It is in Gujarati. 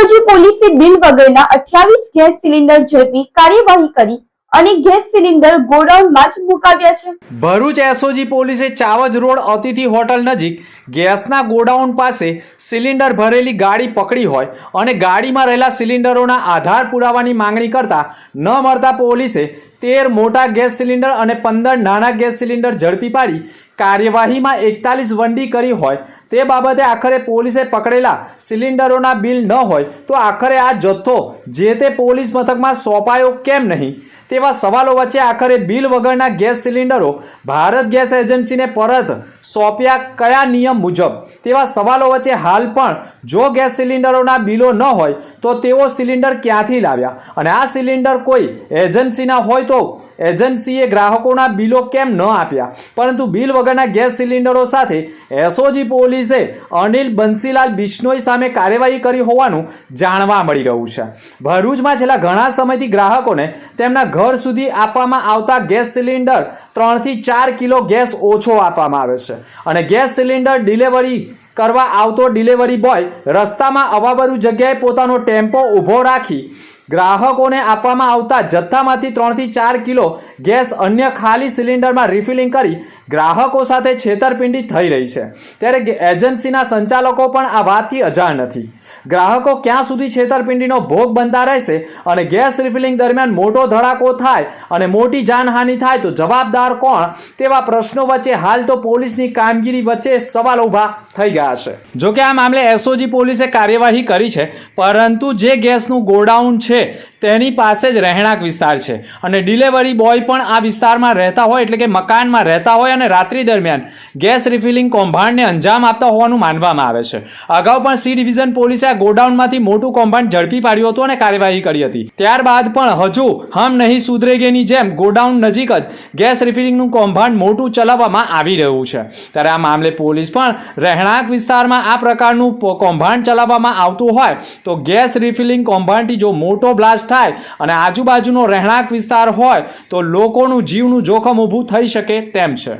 એસઓજી પોલીસે બિલ વગરના અઠ્યાવીસ ગેસ સિલિન્ડર ઝડપી કાર્યવાહી કરી અને ગેસ સિલિન્ડર ગોડાઉનમાં જ મુકાવ્યા છે. ભરૂચ એસઓજી પોલીસે ચાવજ રોડ અતિથિ હોટલ નજીક ગેસના ગોડાઉન પાસે સિલિન્ડર ભરેલી ગાડી પકડી હોય અને ગાડીમાં રહેલા સિલિન્ડરોના આધાર પુરાવાની માંગણી કરતા ન મળતા પોલીસે તેર મોટા ગેસ સિલિન્ડર અને પંદર નાના ગેસ સિલિન્ડર ઝડપી પાડી કાર્યવાહીમાં એકતાલીસ વંડી કરી હોય. તે બાબતે આખરે પોલીસે પકડેલા સિલિન્ડરોના બિલ ન હોય તો આખરે આ જથ્થો જે તે પોલીસ મથકમાં સોંપાયો કેમ નહીં? તેવા સવાલો વચ્ચે આખરે બિલ વગરના ગેસ સિલિન્ડરો ભારત ગેસ એજન્સીને પરત સોંપ્યા કયા નિયમ મુજબ? તેવા સવાલો વચ્ચે હાલ પણ જો ગેસ સિલિન્ડરોના બિલો ન હોય તો તેઓ સિલિન્ડર ક્યાંથી લાવ્યા? અને આ સિલિન્ડર કોઈ એજન્સીના હોય તો એજન્સીએ ગ્રાહકોના બિલો કેમ ન આપ્યા? પરંતુ બિલ વગરના ગેસ સિલિન્ડરો સાથે એસઓજી પોલીસે અનિલ બંસીલાલ બિશ્નોઈ સામે કાર્યવાહી કરી હોવાનું જાણવા મળી રહ્યું છે. ભરૂચમાં છેલ્લા ઘણા સમયથી ગ્રાહકોને તેમના ઘર સુધી આપવામાં આવતા ગેસ સિલિન્ડર ત્રણથી ચાર કિલો ગેસ ઓછો આપવામાં આવે છે. અને ગેસ સિલિન્ડર ડિલિવરી કરવા આવતો ડિલિવરી બોય રસ્તામાં અવાબરૂ જગ્યાએ પોતાનો ટેમ્પો ઊભો રાખી ગ્રાહકોને આપવામાં આવતા જથ્થામાંથી ત્રણથી ચાર કિલો ગેસ અન્ય ખાલી સિલિન્ડરમાં રિફિલિંગ કરી ગ્રાહકો સાથે છેતરપિંડી થઈ રહી છે. ત્યારે એજન્સીના સંચાલકો પણ આ વાતથી અજાણ નથી. ગ્રાહકો ક્યાં સુધી છેતરપિંડીનો ભોગ બનતા રહેશે અને ગેસ રિફિલિંગ દરમિયાન મોટો ધડાકો થાય અને મોટી જાનહાનિ થાય તો જવાબદાર કોણ? તેવા પ્રશ્નો વચ્ચે હાલ તો પોલીસની કામગીરી વચ્ચે સવાલ ઊભા થઈ ગયા છે. જોકે આ મામલે એસઓજી પોલીસે કાર્યવાહી કરી છે, પરંતુ જે ગેસનું ગોડાઉન છે perché તેની પાસે જ રહેણાંક વિસ્તાર છે. અને ડિલિવરી બોય પણ આ વિસ્તારમાં રહેતા હોય એટલે કે મકાનમાં રહેતા હોય અને રાત્રિ દરમિયાન ગેસ રિફિલિંગ કૌભાંડને અંજામ આપતા હોવાનું માનવામાં આવે છે. અગાઉ પણ સી ડિવિઝન પોલીસે આ ગોડાઉનમાંથી મોટું કૌભાંડ ઝડપી પાડ્યું હતું અને કાર્યવાહી કરી હતી. ત્યારબાદ પણ હજુ હમ નહીં સુધરેગેની જેમ ગોડાઉન નજીક જ ગેસ રિફિલિંગનું કૌભાંડ મોટું ચલાવવામાં આવી રહ્યું છે. ત્યારે આ મામલે પોલીસ પણ રહેણાંક વિસ્તારમાં આ પ્રકારનું કૌભાંડ ચલાવવામાં આવતું હોય તો ગેસ રિફિલિંગ કૌભાંડથી જો મોટો બ્લાસ્ટ થાય અને આજુબાજુનો રહેણાંક વિસ્તાર હોય તો લોકોનું જીવનું જોખમ ઊભું થઈ શકે તેમ છે.